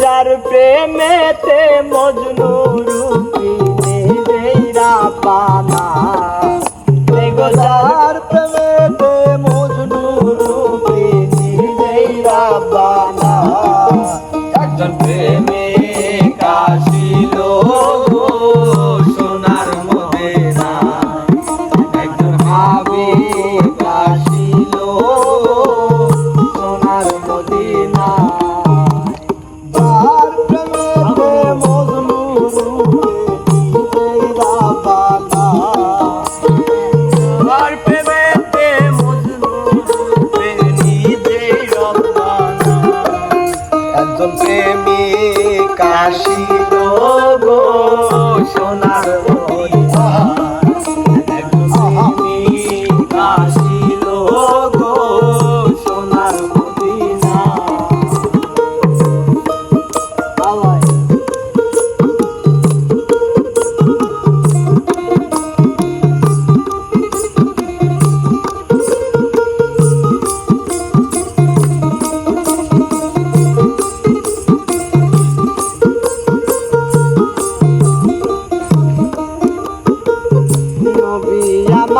যার প্রেমেতে মজনু রূপী। একজন প্রেমী কাশিল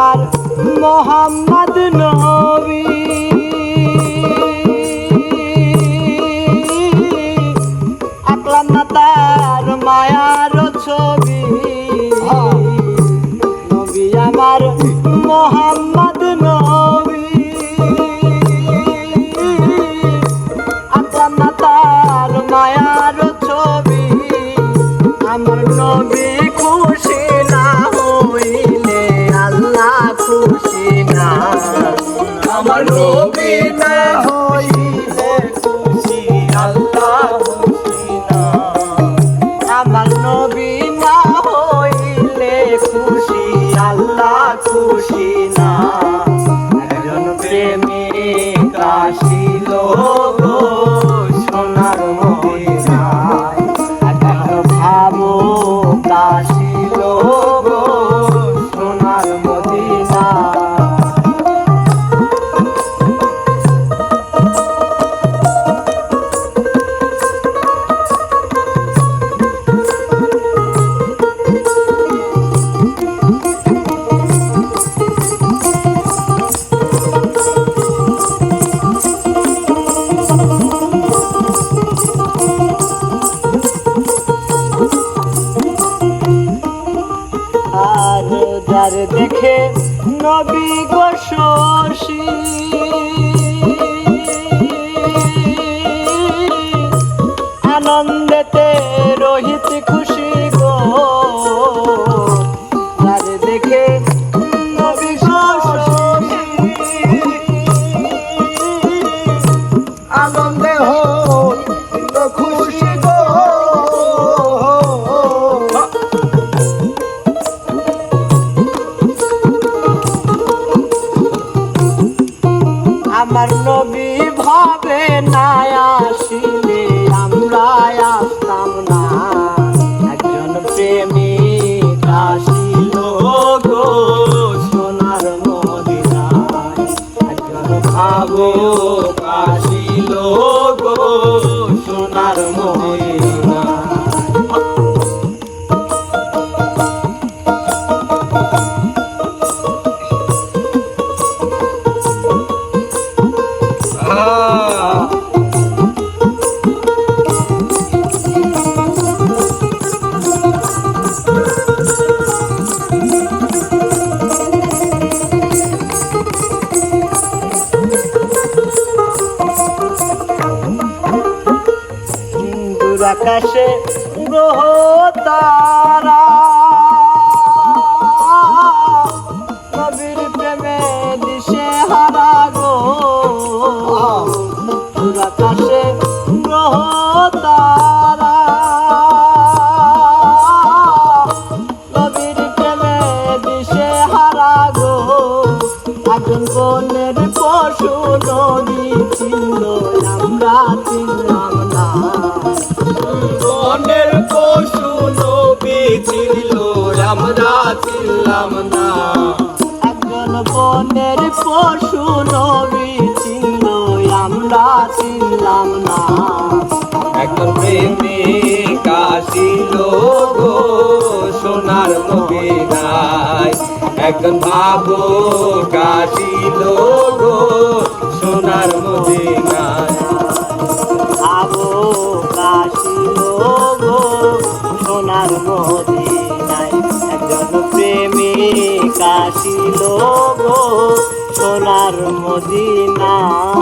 আমার মোহাম্মদ নবী। আকলাম না তার মায়ার ছবি খুশি না আমার নবী যার দেখে নবী গো শশী। আনন্দেতে রোহিত খুশি নবী ভাবে না আসিলে আমরা আকাশে গ্রহ তারা নবীর প্রেমে দিশে হারা গো। আকাশে গ্রহ তারা নবীর প্রেমে দিশে হারা গো। একজন বনের পশু নদী ছিল, আমরা চিনলাম আমরা ছিলাম না। একজন বনের পশু নবী ছিল আমরা চিনলাম না। একজন প্রেমিক আসিল গো সোনার মদিনায়। একজন ভাবুক আসিল প্রেমিক কাশি গো সোনার মদিনায়